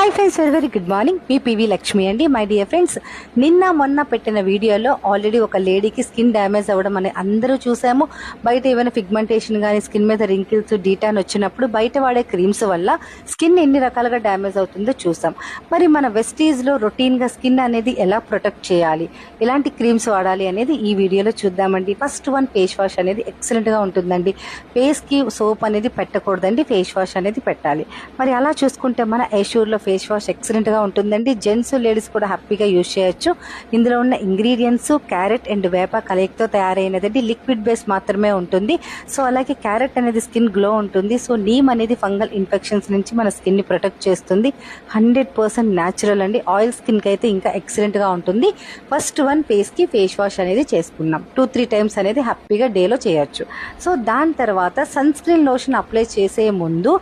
Hi friends very very good morning మీ PV Lakshmi అండి. My dear friends నిన్న మొన్న పెట్టిన వీడియోలో ఆల్రెడీ ఒక లేడీకి స్కిన్ డ్యామేజ్ అవ్వడం అనేది అందరూ చూసాము. బయట ఏమైనా ఫిగ్మెంటేషన్ కానీ స్కిన్ మీద రింకిల్స్ డీటాన్ వచ్చినప్పుడు బయట వాడే క్రీమ్స్ వల్ల స్కిన్ ఎన్ని రకాలుగా డ్యామేజ్ అవుతుందో చూసాం. మరి మన వెస్టీజ్లో రొటీన్గా స్కిన్ అనేది ఎలా ప్రొటెక్ట్ చేయాలి? ఎలాంటి క్రీమ్స్ వాడాలి అనేది ఈ వీడియోలో చూద్దామండి. ఫస్ట్ వన్ ఫేస్ వాష్ అనేది ఎక్సలెంట్గా ఉంటుందండి. ఫేస్కి సోప్ అనేది పెట్టకూడదండి ఫేస్ వాష్ అనేది పెట్టాలి. మరి అలా చూసుకుంటే మన ఏషూర్లో ఫేస్ వాష్ ఎక్సలెంట్గా ఉంటుందండి. జెంట్స్ లేడీస్ కూడా హ్యాపీగా యూజ్ చేయొచ్చు. ఇందులో ఉన్న ఇంగ్రీడియంట్స్ క్యారెట్ అండ్ వేప కలయికతో తయారైనదండి. లిక్విడ్ బేస్ మాత్రమే ఉంటుంది. సో అలాగే క్యారెట్ అనేది స్కిన్ గ్లో ఉంటుంది. సో నీమ్ అనేది ఫంగల్ ఇన్ఫెక్షన్స్ నుంచి మన స్కిన్ని ప్రొటెక్ట్ చేస్తుంది. హండ్రెడ్ పర్సెంట్ న్యాచురల్ అండి. ఆయిల్ స్కిన్కి అయితే ఇంకా ఎక్సలెంట్గా ఉంటుంది. ఫస్ట్ వన్ ఫేస్కి ఫేస్ వాష్ అనేది చేసుకున్నాం. టూ త్రీ టైమ్స్ అనేది హ్యాపీగా డేలో చేయొచ్చు. సో దాని తర్వాత సన్ స్క్రీన్ లోషన్ అప్లై చేసే ముందు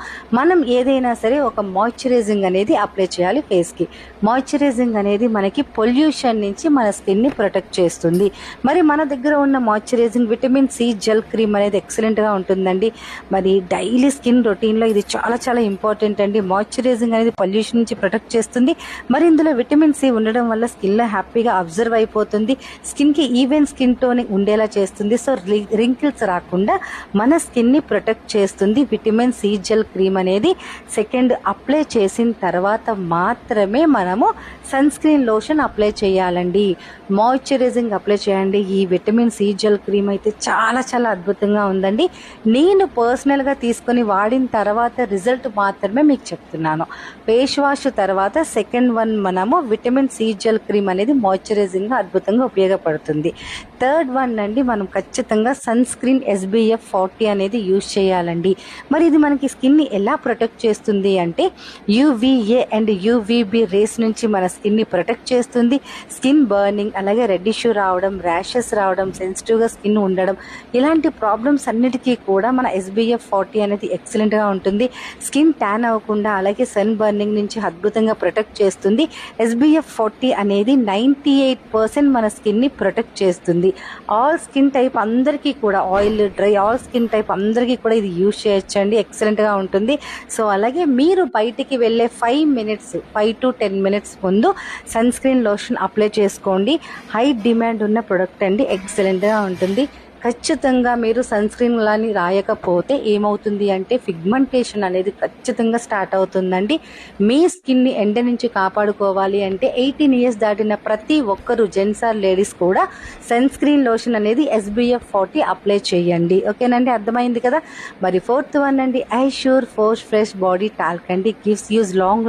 మనం ఏదైనా సరే ఒక మాయిశ్చరైజింగ్ అనేది అప్లై చేయాలి ఫేస్కి మాయిశ్చరైజింగ్ అనేది మనకి పొల్యూషన్ నుంచి మన స్కిన్ని ప్రొటెక్ట్ చేస్తుంది. మరి మన దగ్గర ఉన్న moisturizing vitamin C gel cream అనేది ఎక్సలెంట్గా ఉంటుందండి. మరి డైలీ స్కిన్ రొటీన్లో ఇది చాలా చాలా ఇంపార్టెంట్ అండి. మాయిశ్చరైజింగ్ అనేది పొల్యూషన్ నుంచి ప్రొటెక్ట్ చేస్తుంది. మరి ఇందులో విటమిన్ సి ఉండడం వల్ల స్కిన్లో హ్యాపీగా అబ్జర్వ్ అయిపోతుంది. స్కిన్కి ఈవెన్ స్కిన్ టోన్ ఉండేలా చేస్తుంది. సో రింకిల్స్ రాకుండా మన స్కిన్ని ప్రొటెక్ట్ చేస్తుంది. విటమిన్ సి జెల్ క్రీమ్ అనేది సెకండ్ అప్లై చేసిన తర్వాత తర్వాత మాత్రమే మనము సన్ స్క్రీన్ లోషన్ అప్లై చేయాలండి. మాయిశ్చరైజింగ్ అప్లై చేయండి. ఈ విటమిన్ సి జెల్ క్రీమ్ అయితే చాలా చాలా అద్భుతంగా ఉందండి. నేను పర్సనల్గా తీసుకొని వాడిన తర్వాత రిజల్ట్ మాత్రమే మీకు చెప్తున్నాను. ఫేస్ వాష్ తర్వాత సెకండ్ వన్ మనము విటమిన్ సి జెల్ క్రీమ్ అనేది మాయిశ్చరైజింగ్గా అద్భుతంగా ఉపయోగపడుతుంది. థర్డ్ వన్ అండి మనం ఖచ్చితంగా సన్ స్క్రీన్ ఎస్బీఎఫ్ ఫార్టీ అనేది యూజ్ చేయాలండి. మరి ఇది మనకి స్కిన్ని ఎలా ప్రొటెక్ట్ చేస్తుంది అంటే యూవీఏ అండ్ యూవీబీ రేస్ నుంచి మన స్కిన్ని ప్రొటెక్ట్ చేస్తుంది. స్కిన్ బర్నింగ్ అలాగే రెడ్డిష్ రావడం ర్యాషెస్ రావడం సెన్సిటివ్గా స్కిన్ ఉండడం ఇలాంటి ప్రాబ్లమ్స్ అన్నిటికీ కూడా మన ఎస్బీఎఫ్ ఫార్టీ అనేది ఎక్సలెంట్గా ఉంటుంది. స్కిన్ ట్యాన్ అవ్వకుండా అలాగే సన్ బర్నింగ్ నుంచి అద్భుతంగా ప్రొటెక్ట్ చేస్తుంది. ఎస్బీఎఫ్ ఫార్టీ అనేది నైంటీ ఎయిట్ పర్సెంట్ మన స్కిన్ని ప్రొటెక్ట్ చేస్తుంది. ఆల్ స్కిన్ టైప్ అందరికీ కూడా oil dry all skin type అందరికీ కూడా ఇది యూజ్ చేయొచ్చండి. ఎక్సలెంట్గా ఉంటుంది. సో అలాగే మీరు బయటికి వెళ్ళే five minutes five to ten minutes ముందు సన్ స్క్రీన్ లోషన్ అప్లై చేసుకోండి. హై డిమాండ్ ఉన్న ప్రొడక్ట్ అండి. ఎక్సలెంట్గా ఉంటుంది. ఖచ్చితంగా మీరు సన్ స్క్రీన్ లాని రాయకపోతే ఏమవుతుంది అంటే ఫిగ్మెంటేషన్ అనేది ఖచ్చితంగా స్టార్ట్ అవుతుందండి. మీ స్కిన్ని ఎండ నుంచి కాపాడుకోవాలి అంటే ఎయిటీన్ ఇయర్స్ దాటిన ప్రతి ఒక్కరు జెంట్స్ ఆర్ లేడీస్ కూడా సన్ స్క్రీన్ లోషన్ అనేది ఎస్బీఎఫ్ ఫార్టీ అప్లై చేయండి. ఓకేనండి? అర్థమైంది కదా? మరి ఫోర్త్ వన్ అండి. I sure force fresh body talc అండి. Gives use long